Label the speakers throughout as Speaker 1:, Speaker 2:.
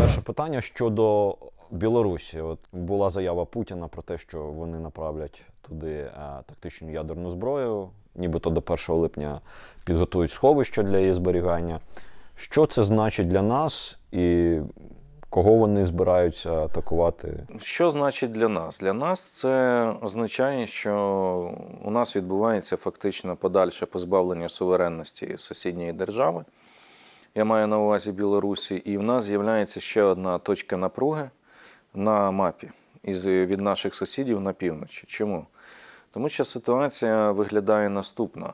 Speaker 1: Перше питання щодо Білорусі. От була заява Путіна про те, що вони направлять туди е, тактичну ядерну зброю, нібито до 1 липня підготують сховище для її зберігання. Що це значить для нас і кого вони збираються атакувати?
Speaker 2: Що значить для нас? Для нас це означає, що у нас відбувається фактично подальше позбавлення суверенності сусідньої держави. Я маю на увазі Білорусі, і в нас з'являється ще одна точка напруги на мапі із від наших сусідів на півночі. Чому? Тому що ситуація виглядає наступна.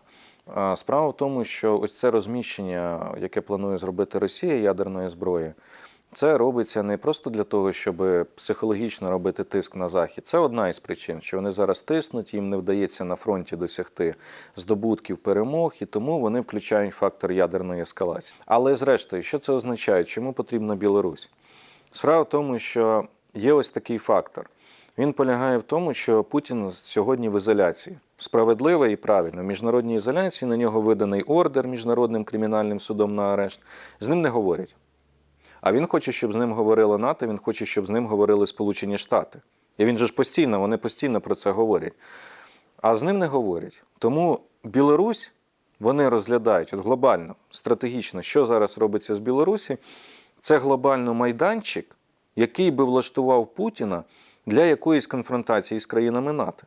Speaker 2: Справа в тому, що ось це розміщення, яке планує зробити Росія ядерної зброї, це робиться не просто для того, щоб психологічно робити тиск на захід. Це одна із причин, що вони зараз тиснуть, їм не вдається на фронті досягти здобутків перемог, і тому вони включають фактор ядерної ескалації. Але зрештою, що це означає? Чому потрібна Білорусь? Справа в тому, що є ось такий фактор. Він полягає в тому, що Путін сьогодні в ізоляції. Справедливо і правильно. В міжнародній ізоляції на нього виданий ордер міжнародним кримінальним судом на арешт. З ним не говорять. А він хоче, щоб з ним говорило НАТО, він хоче, щоб з ним говорили Сполучені Штати. І він же ж постійно, вони постійно про це говорять. А з ним не говорять. Тому Білорусь вони розглядають от глобально, стратегічно, що зараз робиться з Білорусі. Це глобально майданчик, який би влаштував Путіна для якоїсь конфронтації з країнами НАТО.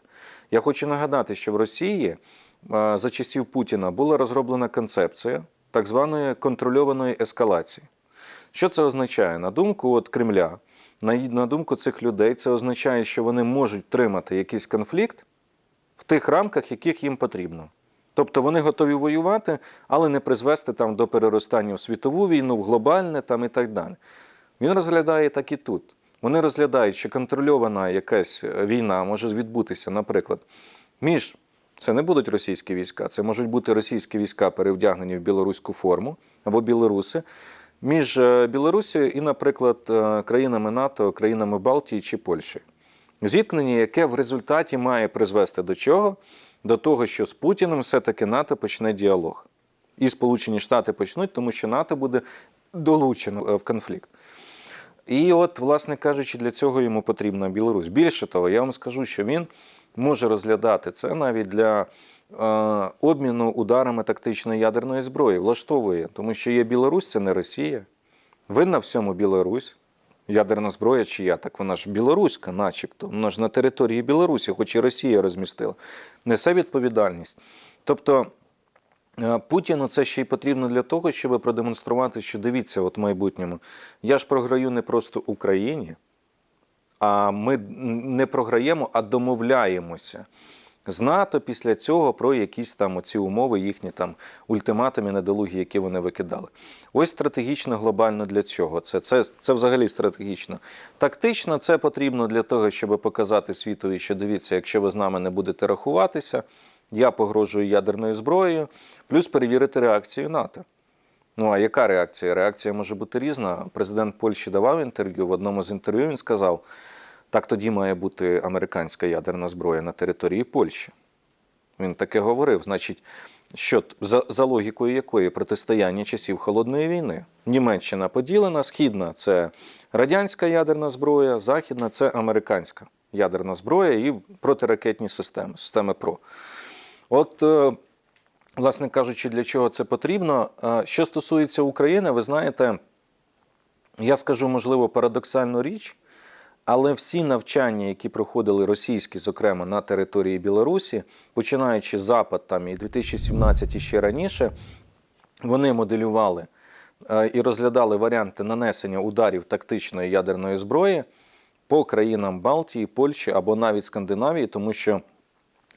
Speaker 2: Я хочу нагадати, що в Росії е, за часів Путіна була розроблена концепція так званої контрольованої ескалації. Що це означає? На думку от Кремля, на, думку цих людей, це означає, що вони можуть тримати якийсь конфлікт в тих рамках, яких їм потрібно. Тобто вони готові воювати, але не призвести там до переростання в світову війну, в глобальне там і так далі. Він розглядає так і тут. Вони розглядають, що контрольована якась війна може відбутися, наприклад, між це не будуть російські війська, це можуть бути російські війська, перевдягнені в білоруську форму або білоруси, між е, Білорусією і, наприклад, е, країнами НАТО, країнами Балтії чи Польщі. Зіткнення, яке в результаті має призвести до чого? До того, що з Путіним все-таки НАТО почне діалог. І Сполучені Штати почнуть, тому що НАТО буде долучено е, в конфлікт. І от, власне кажучи, для цього йому потрібна Білорусь. Більше того, я вам скажу, що він може розглядати це навіть для е, обміну ударами тактичної ядерної зброї. Влаштовує, тому що є Білорусь, це не Росія. Винна всьому Білорусь. Ядерна зброя чия, так вона ж білоруська, начебто. Вона ж на території Білорусі, хоч і Росія розмістила. Несе відповідальність. Тобто Е, Путіну це ще й потрібно для того, щоб продемонструвати, що дивіться, от в майбутньому, я ж програю не просто Україні, а ми не програємо, а домовляємося з НАТО після цього про якісь там оці умови, їхні там ультиматуми, недолугі, які вони викидали. Ось стратегічно глобально для цього. Це, це, це взагалі стратегічно. Тактично це потрібно для того, щоб показати світові, що дивіться, якщо ви з нами не будете рахуватися. Я погрожую ядерною зброєю, плюс перевірити реакцію НАТО. Ну а яка реакція? Реакція може бути різна. Президент Польщі давав інтерв'ю. В одному з інтерв'ю він сказав: так тоді має бути американська ядерна зброя на території Польщі. Він таке говорив. Значить, що за, за логікою якої протистояння часів холодної війни Німеччина поділена, східна це радянська ядерна зброя, західна це американська ядерна зброя і протиракетні системи, системи ПРО. От, е, власне кажучи, для чого це потрібно. Е, Що стосується України, ви знаєте, я скажу, можливо, парадоксальну річ, але всі навчання, які проходили російські, зокрема на території Білорусі, починаючи Запад там і 2017 і ще раніше, вони моделювали е, і розглядали варіанти нанесення ударів тактичної ядерної зброї по країнам Балтії, Польщі або навіть Скандинавії, тому що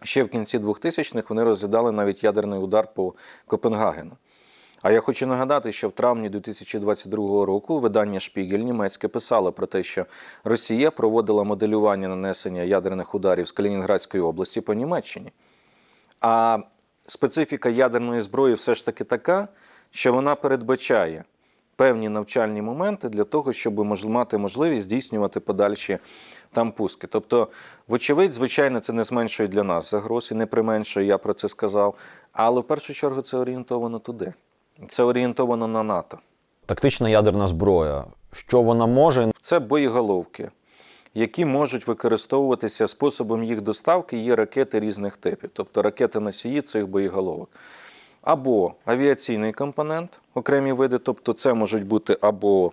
Speaker 2: ще в кінці 2000-х вони розглядали навіть ядерний удар по Копенгагену. А я хочу нагадати, що в травні 2022 року видання Шпігель німецьке писало про те, що Росія проводила моделювання нанесення ядерних ударів з Калінінградської області по Німеччині. А специфіка ядерної зброї все ж таки така, що вона передбачає певні навчальні моменти для того, щоб мати можливість здійснювати подальші там пуски. Тобто, вочевидь, звичайно, це не зменшує для нас загроз і не применшує, я про це сказав. Але в першу чергу це орієнтовано туди. Це орієнтовано на НАТО.
Speaker 1: Тактична ядерна зброя. що вона може,
Speaker 2: Це боєголовки, які можуть використовуватися способом їх доставки. Є ракети різних типів, тобто ракети носії цих боєголовок. Або авіаційний компонент, окремі види, тобто це можуть бути або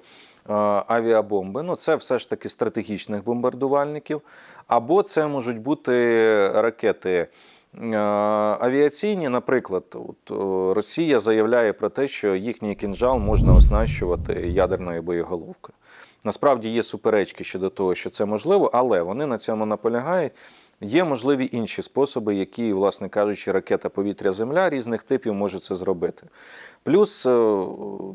Speaker 2: е, авіабомби, ну це все ж таки стратегічних бомбардувальників, або це можуть бути ракети е, авіаційні. Наприклад, от, е, Росія заявляє про те, що їхній кінжал можна оснащувати ядерною боєголовкою. Насправді є суперечки щодо того, що це можливо, але вони на цьому наполягають. Є можливі інші способи, які, власне кажучи, ракета повітря-земля різних типів може це зробити. Плюс е,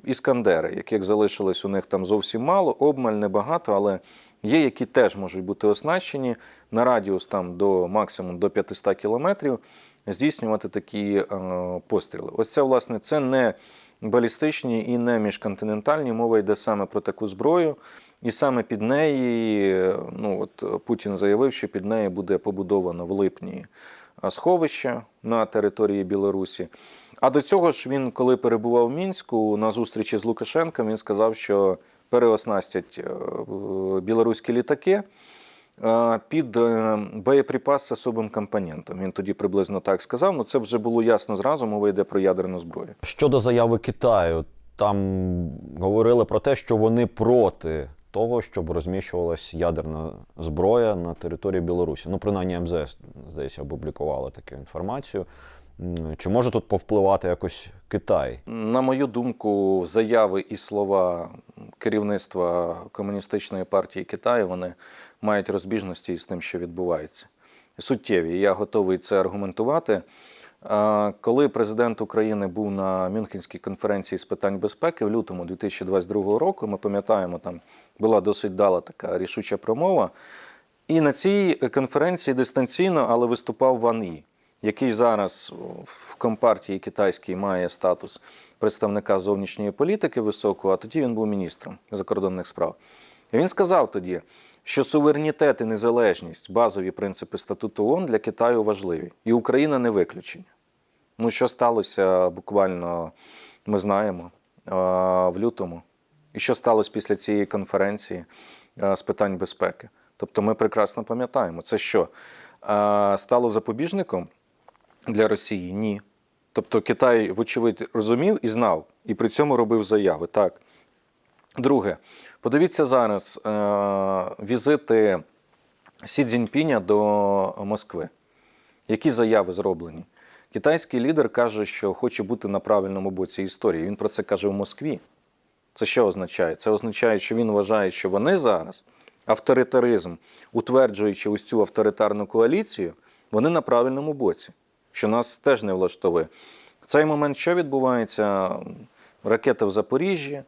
Speaker 2: іскандери, яких залишилось у них там зовсім мало, обмаль небагато, але є, які теж можуть бути оснащені на радіус там до максимум до 500 кілометрів здійснювати такі е, постріли. Ось це, власне, це не балістичні і не міжконтинентальні. Мова йде саме про таку зброю. І саме під неї, ну от Путін заявив, що під нею буде побудовано в липні сховище на території Білорусі. А до цього ж він, коли перебував в Мінську на зустрічі з Лукашенком, він сказав, що переоснастять е, білоруські літаки е, під е, боєприпас з особим компонентом. Він тоді приблизно так сказав. Ну це вже було ясно зразу. Мова йде про ядерну зброю.
Speaker 1: Щодо заяви Китаю, там говорили про те, що вони проти того, щоб розміщувалась ядерна зброя на території Білорусі. Ну, принаймні МЗС, здається, опублікувала таку інформацію. Чи може тут повпливати якось Китай?
Speaker 2: На мою думку, заяви і слова керівництва комуністичної партії Китаю вони мають розбіжності із тим, що відбувається. Суттєві. Я готовий це аргументувати. Коли президент України був на Мюнхенській конференції з питань безпеки в лютому 2022 року, ми пам'ятаємо, там була досить дала така рішуча промова. І на цій конференції дистанційно, але виступав Ван І, який зараз в компартії китайській має статус представника зовнішньої політики високого, а тоді він був міністром закордонних справ. І він сказав тоді, що суверенітет і незалежність, базові принципи статуту ООН для Китаю важливі, і Україна не виключення. Ну, що сталося буквально, ми знаємо, в лютому. І що сталося після цієї конференції з питань безпеки? Тобто ми прекрасно пам'ятаємо, це що стало запобіжником для Росії? Ні. Тобто Китай, вочевидь, розумів і знав, і при цьому робив заяви. Так. Друге, подивіться зараз е, візити Сі Цзіньпіня до Москви. Які заяви зроблені? Китайський лідер каже, що хоче бути на правильному боці історії. Він про це каже в Москві. Це що означає? Це означає, що він вважає, що вони зараз, авторитаризм, утверджуючи ось цю авторитарну коаліцію, вони на правильному боці, що нас теж не влаштовує. В цей момент що відбувається? Ракета в Запоріжжі,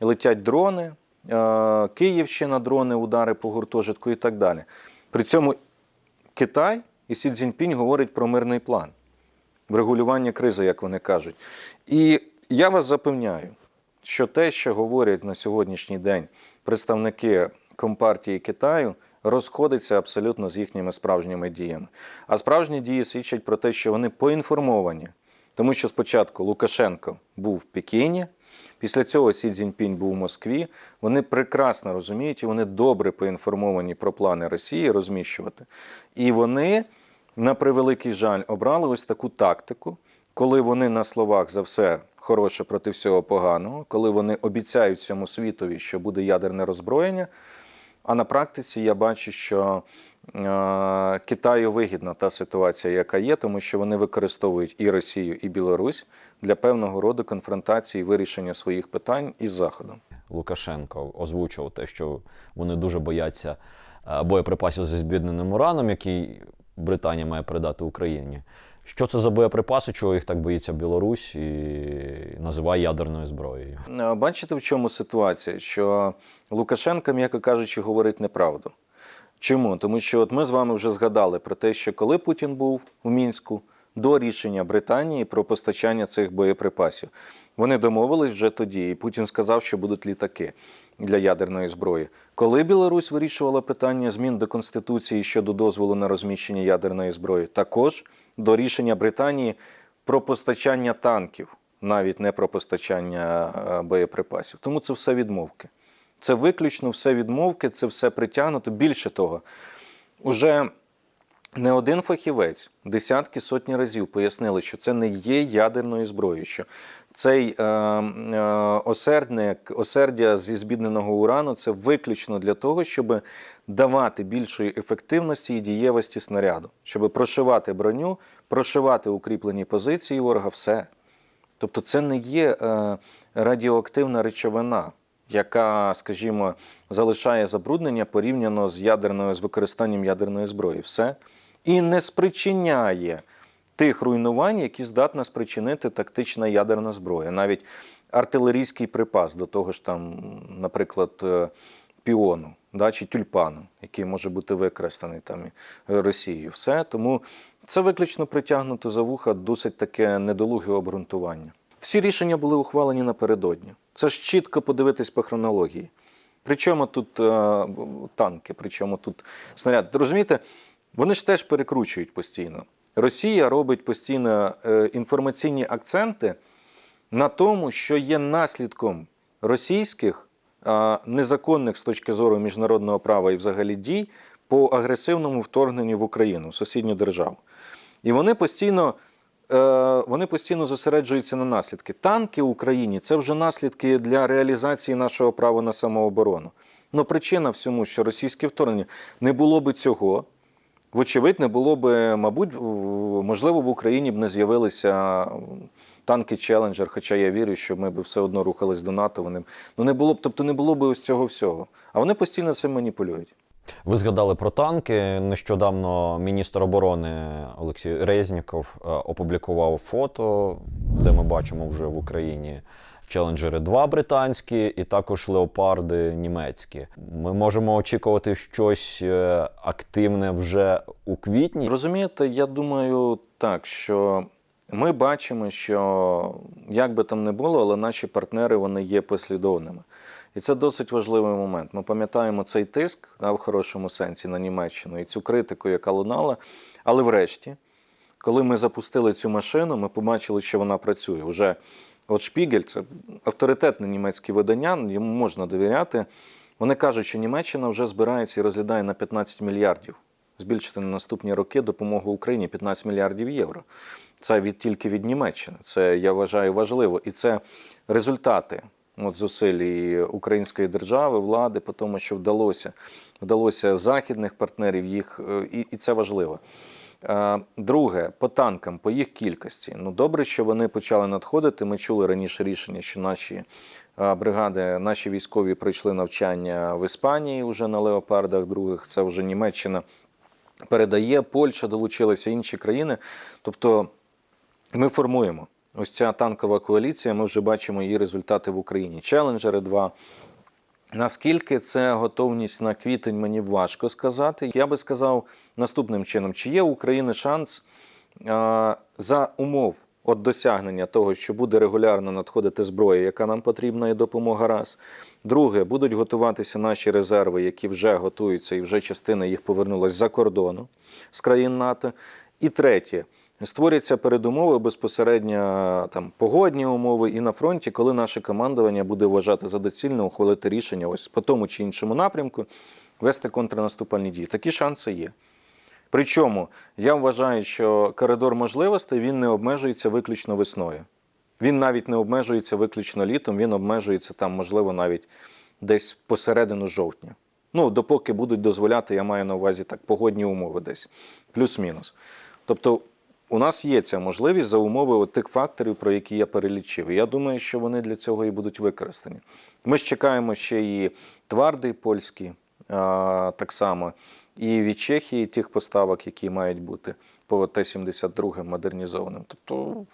Speaker 2: летять дрони, е, Київщина, дрони, удари по гуртожитку і так далі. При цьому Китай і Сі Цзіньпінь говорить про мирний план, врегулювання кризи, як вони кажуть. І я вас запевняю, що те, що говорять на сьогоднішній день представники Компартії Китаю, розходиться абсолютно з їхніми справжніми діями. А справжні дії свідчать про те, що вони поінформовані. Тому що спочатку Лукашенко був в Пекіні, після цього Сі Цзіньпінь був у Москві. Вони прекрасно розуміють і вони добре поінформовані про плани Росії розміщувати. І вони, на превеликий жаль, обрали ось таку тактику, коли вони на словах за все хороше проти всього поганого, коли вони обіцяють цьому світові, що буде ядерне роззброєння. А на практиці я бачу, що е, Китаю вигідна та ситуація, яка є, тому що вони використовують і Росію, і Білорусь для певного роду конфронтації вирішення своїх питань із Заходом.
Speaker 1: Лукашенко озвучував те, що вони дуже бояться е, боєприпасів зі збідненим ураном, який Британія має передати Україні. Що це за боєприпаси, чого їх так боїться Білорусь і називає ядерною зброєю?
Speaker 2: Е, Бачите, в чому ситуація? Що Лукашенко, м'яко кажучи, говорить неправду. Чому? Тому що от ми з вами вже згадали про те, що коли Путін був у Мінську до рішення Британії про постачання цих боєприпасів, вони домовились вже тоді, і Путін сказав, що будуть літаки для ядерної зброї. Коли Білорусь вирішувала питання змін до Конституції щодо дозволу на розміщення ядерної зброї, також до рішення Британії про постачання танків, навіть не про постачання е, боєприпасів. Тому це все відмовки. Це виключно все відмовки, це все притягнуто. Більше того, уже не один фахівець десятки сотні разів пояснили, що це не є ядерною зброєю. Що цей е, е, осердник, осердя зі збідненого урану це виключно для того, щоб давати більшої ефективності і дієвості снаряду, щоб прошивати броню, прошивати укріплені позиції ворога, все. Тобто це не є е, радіоактивна речовина, яка, скажімо, залишає забруднення порівняно з ядерною з використанням ядерної зброї. Все. І не спричиняє тих руйнувань, які здатна спричинити тактична ядерна зброя. Навіть артилерійський припас до того ж там, наприклад, е, піону да, чи тюльпану, який може бути використаний там Росією. Все. Тому це виключно притягнуто за вуха досить таке недолуге обґрунтування. Всі рішення були ухвалені напередодні. Це ж чітко подивитись по хронології. Причому тут е, танки, причому тут снаряд. Розумієте, вони ж теж перекручують постійно. Росія робить постійно е, інформаційні акценти на тому, що є наслідком російських незаконних з точки зору міжнародного права і взагалі дій по агресивному вторгненню в Україну, в сусідню державу. І вони постійно, е, вони постійно зосереджуються на наслідки. Танки в Україні це вже наслідки для реалізації нашого права на самооборону. Ну, причина всьому, що російське вторгнення не було би цього. Вочевидь, не було б, мабуть, можливо, в Україні б не з'явилися танки Челенджер, хоча я вірю, що ми б все одно рухались до НАТО. Вони ну не було б, тобто не було б ось цього всього. А вони постійно цим маніпулюють.
Speaker 1: Ви згадали про танки. Нещодавно міністр оборони Олексій Резніков е, опублікував фото, де ми бачимо вже в Україні Челенджери 2 британські і також леопарди німецькі. Ми можемо очікувати щось е, активне вже у квітні.
Speaker 2: Розумієте, я думаю так, що ми бачимо, що як би там не було, але наші партнери вони є послідовними. І це досить важливий момент. Ми пам'ятаємо цей тиск да, в хорошому сенсі на Німеччину і цю критику, яка лунала. Але врешті, коли ми запустили цю машину, ми побачили, що вона працює. Уже от Шпігель, це авторитетне німецьке видання, йому можна довіряти. Вони кажуть, що Німеччина вже збирається і розглядає на 15 мільярдів збільшити на наступні роки допомогу Україні 15 мільярдів євро. Це від тільки від Німеччини. Це я вважаю важливо. І це результати от, зусиль української держави, влади, по тому, що вдалося, вдалося західних партнерів їх, е, і, і це важливо. Е, Друге, по танкам, по їх кількості. Ну добре, що вони почали надходити. Ми чули раніше рішення, що наші е, бригади, наші військові пройшли навчання в Іспанії вже на леопардах других. Це вже Німеччина передає, Польща долучилася, інші країни. Тобто ми формуємо ось ця танкова коаліція. Ми вже бачимо її результати в Україні. Челенджери 2. Наскільки це готовність на квітень, мені важко сказати. Я би сказав наступним чином: чи є у України шанс за умов от досягнення того, що буде регулярно надходити зброя, яка нам потрібна, і допомога раз. Друге, будуть готуватися наші резерви, які вже готуються, і вже частина їх повернулася за кордону з країн НАТО. І третє. Створяться передумови безпосередньо там погодні умови і на фронті, коли наше командування буде вважати за доцільне ухвалити рішення ось по тому чи іншому напрямку вести контрнаступальні дії. Такі шанси є. Причому я вважаю, що коридор можливостей він не обмежується виключно весною. Він навіть не обмежується виключно літом, він обмежується там, можливо, навіть десь посередину жовтня. Ну, допоки будуть дозволяти, я маю на увазі так, погодні умови десь, плюс-мінус. Тобто, у нас є ця можливість за умови тих факторів, про які я перелічив. І я думаю, що вони для цього і будуть використані. Ми ж чекаємо ще і тварди польські, так само, і від Чехії тих поставок, які мають бути по Т-72 модернізованим. Тобто,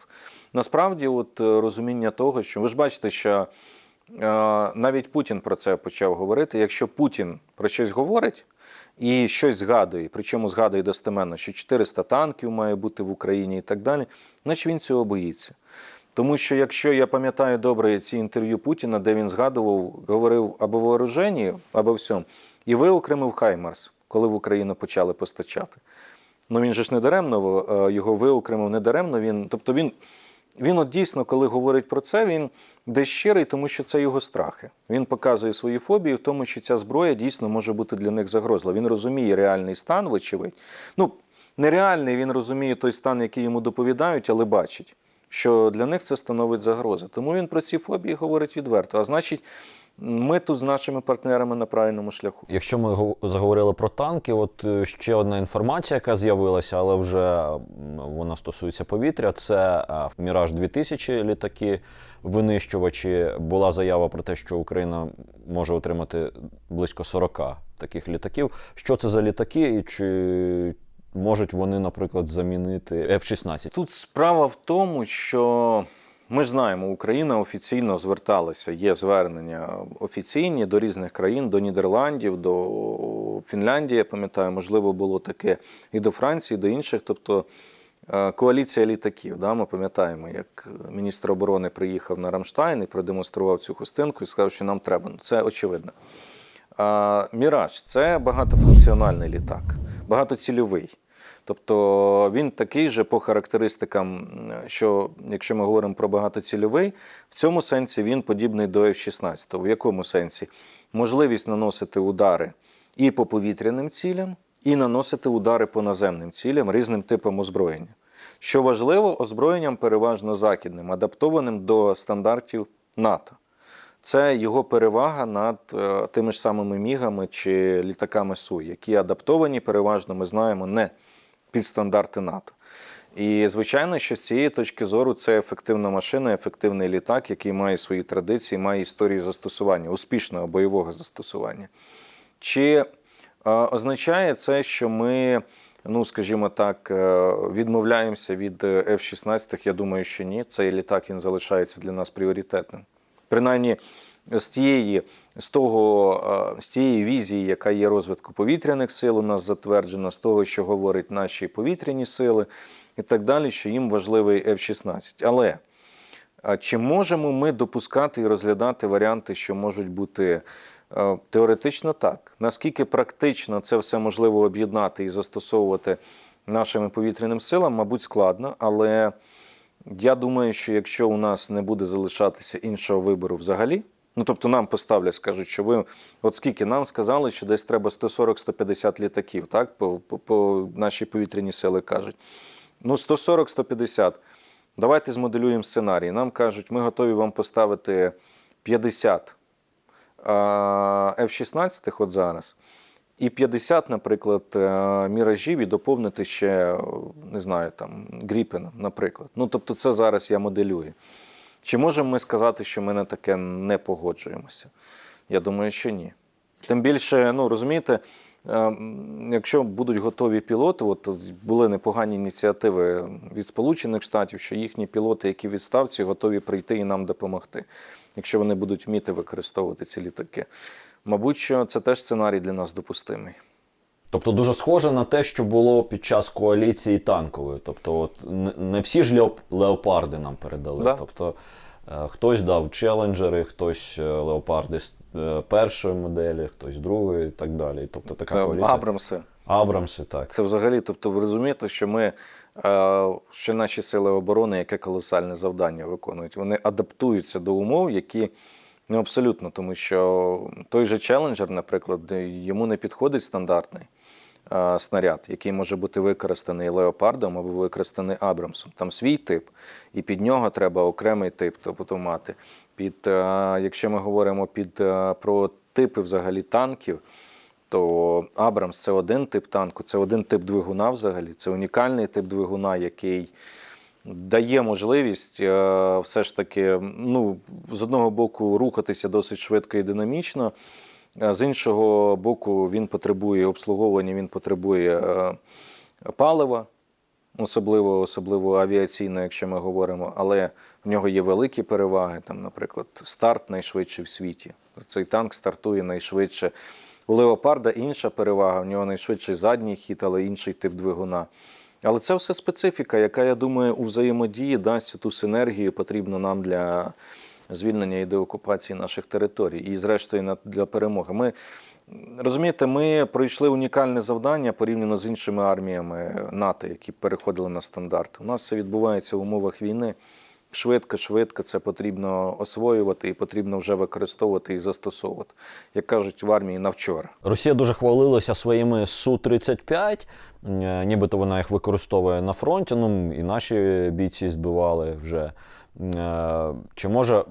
Speaker 2: насправді, от е, розуміння того, що ви ж бачите, що е, навіть Путін про це почав говорити. Якщо Путін про щось говорить і щось згадує, причому згадує достеменно, що 400 танків має бути в Україні і так далі, значить він цього боїться. Тому що якщо я пам'ятаю добре ці інтерв'ю Путіна, де він згадував, говорив або вооруженні, або всьому, і виокремив Хаймарс, коли в Україну почали постачати. Ну він же ж не даремно е, його виокремив, не даремно він. Тобто він він от дійсно, коли говорить про це, він десь щирий, тому що це його страхи. Він показує свої фобії в тому, що ця зброя дійсно може бути для них загрозла. Він розуміє реальний стан, вочевидь. Ну, нереальний, він розуміє той стан, який йому доповідають, але бачить, що для них це становить загрозу. Тому він про ці фобії говорить відверто. А значить, ми тут з нашими партнерами на правильному шляху.
Speaker 1: Якщо ми гов- заговорили про танки, от е, ще одна інформація, яка з'явилася, але вже вона стосується повітря. Це е, Міраж 2000 літаки, винищувачі. Була заява про те, що Україна може отримати близько 40 таких літаків. Що це за літаки, і чи можуть вони, наприклад, замінити F-16?
Speaker 2: Тут справа в тому, що ми ж знаємо, Україна офіційно зверталася. Є звернення офіційні до різних країн, до Нідерландів, до Фінляндії, я пам'ятаю, можливо, було таке і до Франції, і до інших. Тобто е, коаліція літаків. Да? Ми пам'ятаємо, як міністр оборони приїхав на Рамштайн і продемонстрував цю хустинку і сказав, що нам треба. Ну, Це очевидно. Міраж це багатофункціональний літак, багатоцільовий. Тобто він такий же по характеристикам, що якщо ми говоримо про багатоцільовий, в цьому сенсі він подібний до F-16. В якому сенсі? Можливість наносити удари і по повітряним цілям, і наносити удари по наземним цілям різним типам озброєння. Що важливо, озброєнням переважно західним, адаптованим до стандартів НАТО. Це його перевага над е, тими ж самими мігами чи літаками Су, які адаптовані переважно, ми знаємо, не під стандарти НАТО. І звичайно, що з цієї точки зору це ефективна машина, ефективний літак, який має свої традиції, має історію застосування, успішного бойового застосування. Чи е, означає це, що ми, ну скажімо так, е, відмовляємося від е, F-16? Я думаю, що ні. Цей літак він залишається для нас пріоритетним. Принаймні, з тієї, з того, е, з тієї візії, яка є розвитку повітряних сил, у нас затверджена, з того, що говорять наші повітряні сили і так далі, що їм важливий F-16. Але чи можемо ми допускати і розглядати варіанти, що можуть бути Е, теоретично так? Наскільки практично це все можливо об'єднати і застосовувати нашими повітряним силам, мабуть, складно, але я думаю, що якщо у нас не буде залишатися іншого вибору взагалі, ну тобто нам поставлять, скажуть, що ви, от скільки нам сказали, що десь треба 140-150 літаків, так, по, по, по наші повітряні сили кажуть. Ну, 140-150. Давайте змоделюємо сценарій. Нам кажуть, ми готові вам поставити 50 F-16 от зараз. І 50, наприклад, е, міражів і доповнити ще, не знаю, там, Гріпена, наприклад. Ну, тобто, це зараз я моделюю. Чи можемо ми сказати, що ми на таке не погоджуємося? Я думаю, що ні. Тим більше, ну розумієте, е, якщо будуть готові пілоти, от були непогані ініціативи від Сполучених Штатів, що їхні пілоти, які відставці, готові прийти і нам допомогти, якщо вони будуть вміти використовувати ці літаки. Мабуть, що це теж сценарій для нас допустимий.
Speaker 1: Тобто дуже схоже на те, що було під час коаліції танкової. Тобто, от не- всі ж леопарди нам передали.
Speaker 2: Да.
Speaker 1: Тобто е, хтось дав челенджери, хтось е, леопарди з е, першої моделі, хтось другої і так далі. Тобто така
Speaker 2: Це
Speaker 1: коаліція.
Speaker 2: Абрамси.
Speaker 1: Абрамси, так.
Speaker 2: Це взагалі, тобто, ви розумієте, що ми, що наші сили оборони, яке колосальне завдання виконують. Вони адаптуються до умов, які ну абсолютно, тому що той же челенджер, наприклад, йому не підходить стандартний снаряд, який може бути використаний леопардом або використаний Абрамсом. Там свій тип, і під нього треба окремий тип, тобто мати. Під, е, якщо ми говоримо під, е, про типи взагалі танків, то Абрамс це один тип танку, це один тип двигуна взагалі. Це унікальний тип двигуна, який дає можливість е, все ж таки, ну, з одного боку, рухатися досить швидко і динамічно. З іншого боку, він потребує обслуговування, він потребує е, палива, особливо, особливо авіаційно, якщо ми говоримо, але в нього є великі переваги. Там, наприклад, старт найшвидший в світі. Цей танк стартує найшвидше. У Леопарда інша перевага, в нього найшвидший задній хід, але інший тип двигуна. Але це все специфіка, яка, я думаю, у взаємодії дасть ту синергію, потрібну нам для звільнення і деокупації наших територій, і, зрештою, для перемоги. Ми розумієте, ми пройшли унікальне завдання порівняно з іншими арміями НАТО, які переходили на стандарт. У нас це відбувається в умовах війни. швидко-швидко це потрібно освоювати і потрібно вже використовувати і застосовувати. Як кажуть в армії на вчора.
Speaker 1: Росія дуже хвалилася своїми Су-35, е, нібито вона їх використовує на фронті. Ну і наші бійці збивали вже. Чи може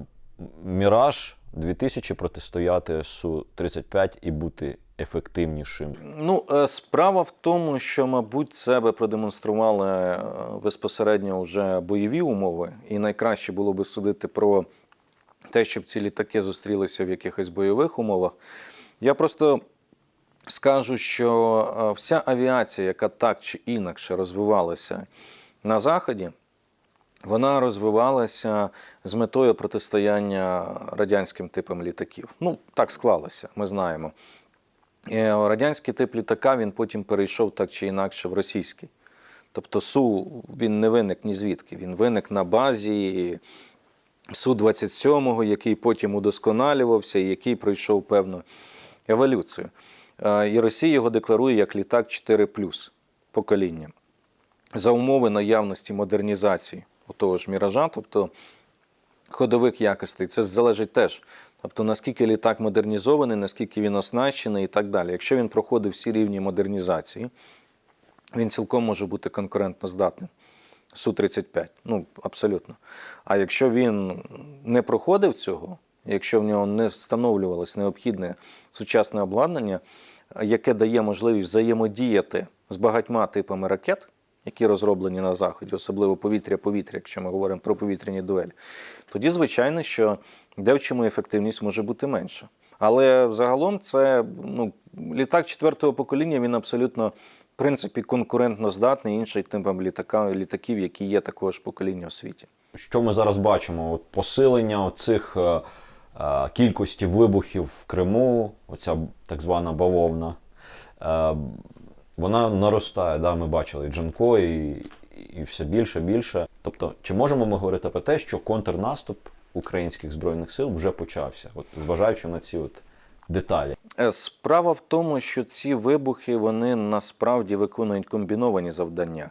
Speaker 1: Міраж 2000 протистояти Су-35 і бути ефективнішим?
Speaker 2: Ну, е, справа в тому, що, мабуть, себе продемонстрували е, безпосередньо вже бойові умови, і найкраще було би судити про те, щоб ці літаки зустрілися в якихось бойових умовах. Я просто скажу, що е, вся авіація, яка так чи інакше розвивалася на Заході, вона розвивалася з метою протистояння радянським типам літаків. Ну, так склалося, ми знаємо. Е, Радянський тип літака він потім перейшов так чи інакше в російський. Тобто Су він не виник ні звідки. Він виник на базі Су-27, який потім удосконалювався і який пройшов певну еволюцію. Е, І Росія його декларує як літак 4 покоління за умови наявності модернізації у того ж міража, тобто ходових якостей. Це залежить теж. Тобто, наскільки літак модернізований, наскільки він оснащений і так далі. Якщо він проходив всі рівні модернізації, він цілком може бути конкурентноздатним. Су-35, ну абсолютно. А якщо він не проходив цього, якщо в нього не встановлювалось необхідне сучасне обладнання, яке дає можливість взаємодіяти з багатьма типами ракет, які розроблені на заході, особливо повітря-повітря, якщо ми говоримо про повітряні дуелі, тоді звичайно, що де в чому ефективність може бути менша. Але загалом це ну, літак четвертого покоління, він абсолютно в принципі конкурентно здатний іншим типам літака, літаків, які є такого ж покоління у світі.
Speaker 1: Що ми зараз бачимо? От посилення цих е, е, кількості вибухів в Криму, оця так звана бавовна, е, вона наростає. Да? Ми бачили і Джанко, і, і все більше більше. Тобто, чи можемо ми говорити про те, що контрнаступ українських збройних сил вже почався, от зважаючи на ці от деталі?
Speaker 2: Е, Справа в тому, що ці вибухи вони насправді виконують комбіновані завдання.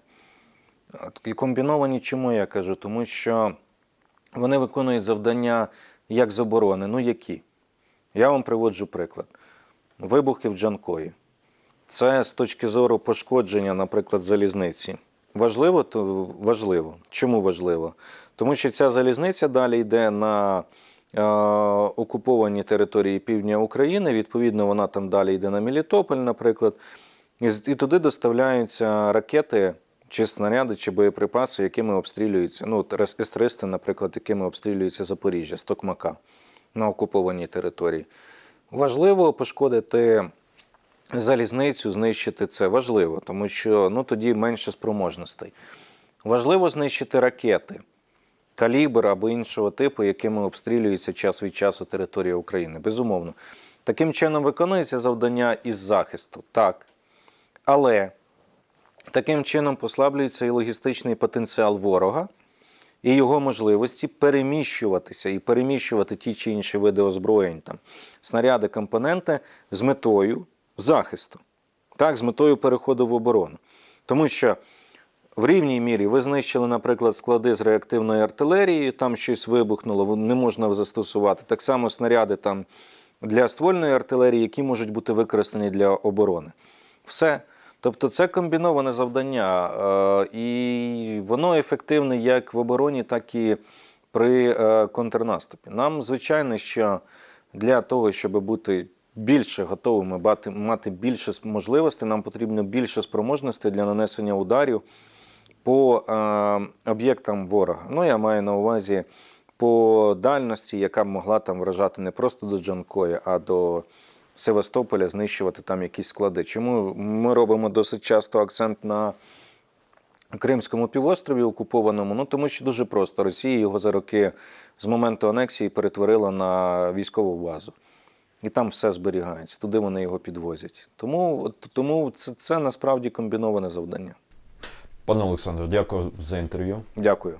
Speaker 2: Такі комбіновані чому я кажу? Тому що вони виконують завдання як з оборони. Ну які? Я вам приводжу приклад. Вибухи в Джанкої. Це з точки зору пошкодження, наприклад, залізниці. Важливо, то важливо. Чому важливо? Тому що ця залізниця далі йде на е, окуповані території півдня України. Відповідно, вона там далі йде на Мелітополь, наприклад. І, і туди доставляються ракети, чи снаряди, чи боєприпаси, якими обстрілюються. Ну, от С-300, наприклад, якими обстрілюється Запоріжжя з Токмака на окупованій території. Важливо пошкодити залізницю, знищити це важливо, тому що ну, тоді менше спроможностей. Важливо знищити ракети, калібр або іншого типу, якими обстрілюється час від часу територія України. Безумовно. Таким чином виконується завдання із захисту, так. Але таким чином послаблюється і логістичний потенціал ворога, і його можливості переміщуватися і переміщувати ті чи інші види озброєнь, там, снаряди, компоненти з метою захисту, так, з метою переходу в оборону. Тому що в рівній мірі ви знищили, наприклад, склади з реактивної артилерії, там щось вибухнуло, не можна застосувати. Так само снаряди там для ствольної артилерії, які можуть бути використані для оборони. Все. Тобто це комбіноване завдання, е, і воно ефективне як в обороні, так і при е, контрнаступі. Нам, звичайно, що для того, щоб бути більше готовими, мати більше можливостей, нам потрібно більше спроможностей для нанесення ударів по е, об'єктам ворога. Ну, я маю на увазі по дальності, яка б могла там вражати не просто до Джанкої, а до Севастополя, знищувати там якісь склади. Чому ми робимо досить часто акцент на Кримському півострові окупованому? Ну тому що дуже просто. Росія його за роки з моменту анексії перетворила на військову базу і там все зберігається, туди вони його підвозять. Тому тому це, це насправді комбіноване завдання.
Speaker 1: Пане Олександре, дякую за інтерв'ю.
Speaker 2: Дякую.